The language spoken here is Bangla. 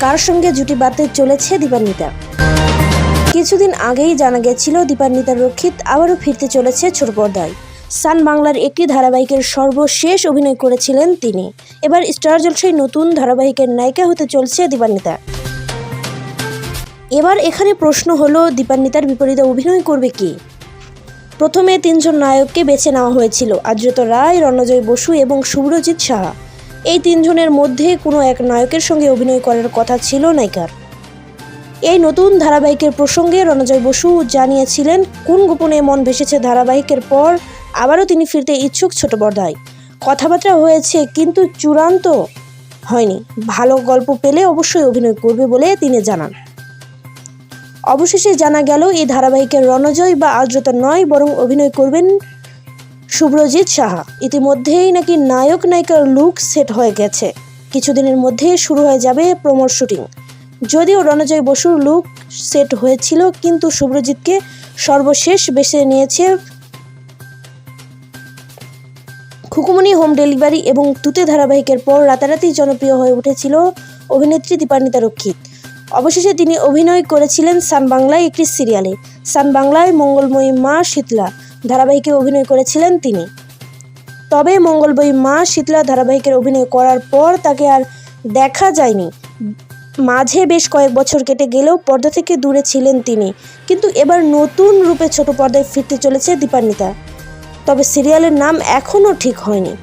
কার সঙ্গে জুটি বাঁধতে চলেছে দীপান্বিতা? কিছুদিন আগেই জানা গেছিল দীপান্বিতা রক্ষিত আবারও ফিরতে চলেছে ছোট পর্দায় সান বাংলার একটি ধারাবাহিকের সর্বশেষ অভিনয় করেছিলেন তিনি। এবার স্টার জলসায় নতুন ধারাবাহিকের নায়িকা হতে চলছে দীপান্বিতা। এবার এখানে প্রশ্ন হলো, দীপান্বিতার বিপরীতে অভিনয় করবে কি? প্রথমে তিনজন নায়ককে বেছে নেওয়া হয়েছিল, আদ্রত রায়, রণজয় বসু এবং শুভ্রজিৎ সাহা। এই তিনজনের মধ্যে কোনো এক নায়কের সঙ্গে অভিনয় করার কথা ছিল নায়িকার। এই নতুন ধারাবাহিকের প্রসঙ্গে রণজয় বসু জানিয়েছিলেন, কোন গোপনে মন ভেসেছে ধারাবাহিকের পর, আবারও তিনি ফিরতে ইচ্ছুক ছোট পর্দায়। কথাবার্তা হয়েছে কিন্তু চূড়ান্ত হয়নি। ভালো গল্প পেলে অবশ্যই অভিনয় করবে বলে তিনি জানান। অবশেষে জানা গেল, এই ধারাবাহিকের রণজয় বা আর্দ্রতা নয়, বরং অভিনয় করবেন শুভ্রজিৎ সাহা। ইতিমধ্যেই নাকি নায়ক নায়িকার লুক সেট হয়ে গেছে। কিছুদিনের মধ্যে শুরু হয়ে যাবে প্রমোর শুটিং যদিও রণজয় বসুর লুক সেট হয়েছিল, কিন্তু শুভ্রজিৎকে সর্বশেষ বেছে নিয়েছে খুকুমনি হোম ডেলিভারি এবং তুতে ধারাবাহিকের পর রাতারাতি জনপ্রিয় হয়ে উঠেছিল অভিনেত্রী দীপান্বিতা রক্ষিত। অবশেষে তিনি অভিনয় করেছিলেন সান বাংলায় একটি সিরিয়ালে। সান বাংলায় মঙ্গলময়ী মা শীতলা। ধারাবাহিকে অভিনয় করেছিলেন তিনি। তবে মঙ্গলবই মা শীতলা ধারাবাহিকের অভিনয় করার পর তাকে আর দেখা যায়নি। মাঝে বেশ কয়েক বছর কেটে গেলেও পর্দা থেকে দূরে ছিলেন তিনি। কিন্তু এবার নতুন রূপে ছোট পর্দায় ফিরতে চলেছে দীপান্বিতা। তবে সিরিয়ালের নাম এখনও ঠিক হয়নি।